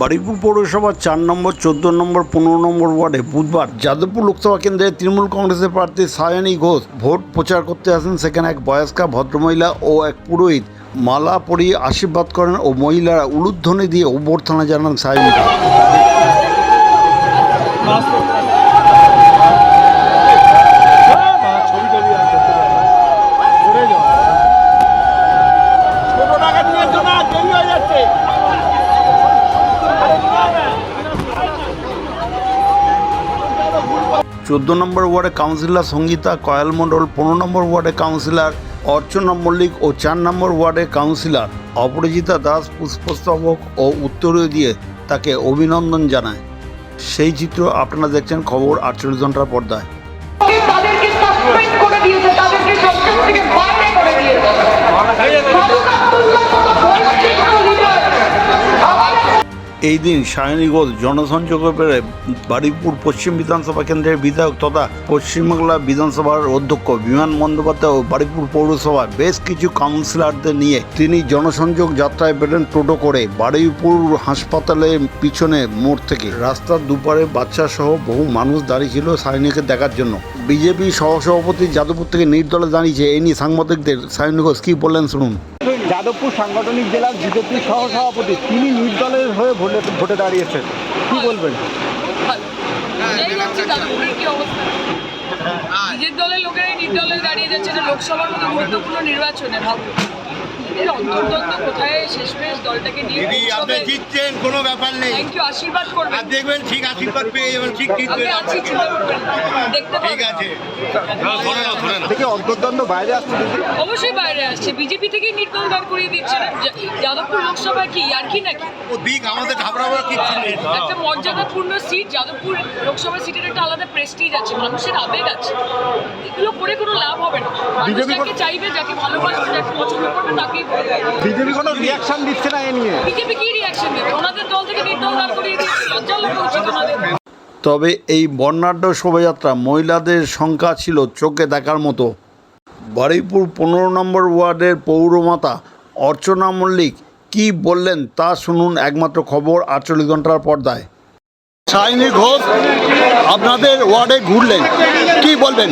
বারুইপুর পৌরসভার চার নম্বর, চোদ্দ নম্বর, পনেরো নম্বর ওয়ার্ডে বুধবার যাদবপুর লোকসভা কেন্দ্রে তৃণমূল কংগ্রেসের প্রার্থী সায়নী ঘোষ ভোট প্রচার করতে আসেন। সেখানে এক বয়স্কা ভদ্রমহিলা ও এক পুরোহিত মালা পরিয়ে আশীর্বাদ করেন ও মহিলারা উলুধ্বনি দিয়ে অভ্যর্থনা জানান সায়নীকে ছোট টাকা নিয়ে এসো না দেরি হয়ে যাচ্ছে চোদ্দ নম্বর ওয়ার্ডে কাউন্সিলর সঙ্গীতা কয়াল মণ্ডল পনেরো নম্বর ওয়ার্ডে কাউন্সিলর অর্চনা মল্লিক ও চার নম্বর ওয়ার্ডে কাউন্সিলর অপরাজিতা দাস পুষ্পস্তবক ও উত্তরীয় দিয়ে তাকে অভিনন্দন জানায়। সেই চিত্র আপনারা দেখছেন খবর আটচল্লিশ ঘণ্টার পর্দায়। তাদেরকে সাসপেন্ড করে দিয়েছে তাদেরকে সরকার থেকে বাইরে করে দিয়েছে। এই দিন সায়নী ঘোষ জনসংযোগে পেরে বারুইপুর পশ্চিম বিধানসভা কেন্দ্রের বিধায়ক তথা পশ্চিমবাংলা বিধানসভার অধ্যক্ষ বিমান বন্দ্যোপাধ্যায় ও বারুইপুর পৌরসভার বেশ কিছু কাউন্সিলরদের নিয়ে তিনি জনসংযোগ যাত্রায় বেরোন টোটো করে বারুইপুর হাসপাতালের পিছনে মোড় থেকে। রাস্তার দুপারে বাচ্চা সহ বহু মানুষ দাঁড়িয়ে ছিল সায়নীকে দেখার জন্য। বিজেপি সহসভাপতি যাদবপুর থেকে নির্দলে দাঁড়িয়েছে এই নিয়ে সাংবাদিকদের, সায়নী ঘোষ কী বললেন শুনুন। যাদবপুর সাংগঠনিক জেলার বিজেপি সহ সভাপতি তিনি নির্দলের হয়ে ভোটে ভোটে দাঁড়িয়েছেন। কি বলবেন? যাদবপুরের কি অবস্থা? নিজের দলের লোকেরাই নির্দলে দাঁড়িয়ে যাচ্ছে যে লোকসভার মতো গুরুত্বপূর্ণ নির্বাচনে ভাবুন। এর অন্তর্দ্বন্দ্ব কোথায়? শেষমেশ দলটাকে নিয়ে দিদি আপনি জিতছেন কোনো ব্যাপার নেই। থ্যাংক ইউ আশীর্বাদ করবেন। আর দেখবেন ঠিক আশীর্বাদ পেয়ে যাবেন ঠিক জিতবেন। আছি চিন্তা করবেন দেখতে ঠিক আছে। থেকে অন্তর্দ্বন্দ্ব বাইরে আসছে অবশ্যই বাইরে আসছে। বিজেপি থেকেই নির্দল দাঁড় করিয়ে দিচ্ছে যাদবপুর লোকসভা কি আর কি নাকি? ও দিক আমাদের ঘাবড়াবার কিচ্ছু নেই। একটা মর্যাদাপূর্ণ সিট যাদবপুর লোকসভা সিটের একটা আলাদা প্রেস্টিজ আছে। মানুষের আবেগ আছে। এগুলো করে কোনো লাভ হবে না। মানুষ যাকে চাইবে যাকে ভালোবাসবে যাকে পছন্দ করবে তাকেই বিজেপি কোনো রিয়াকশন দিচ্ছে না এ নিয়ে। বিজেপি কি রিয়াকশন দেবে ওনাদের দল থেকে নির্দল দাঁড় করিয়ে দিয়েছে লজ্জা লাগা উচিত ওনাদের তবে এই বর্ণাঢ্য শোভাযাত্রা মহিলাদের সংখ্যা ছিল চোখে দেখার মতো। বারুইপুর পনেরো নম্বর ওয়ার্ডের পৌরমাতা অর্চনা মল্লিক কি বললেন তা শুনুন একমাত্র খবর আটচল্লিশ ঘণ্টার পর্দায়। সাইনি ঘোষ আপনাদের ওয়ার্ডে ঘুরলেন কি বলবেন?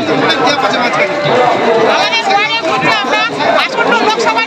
লোকসভা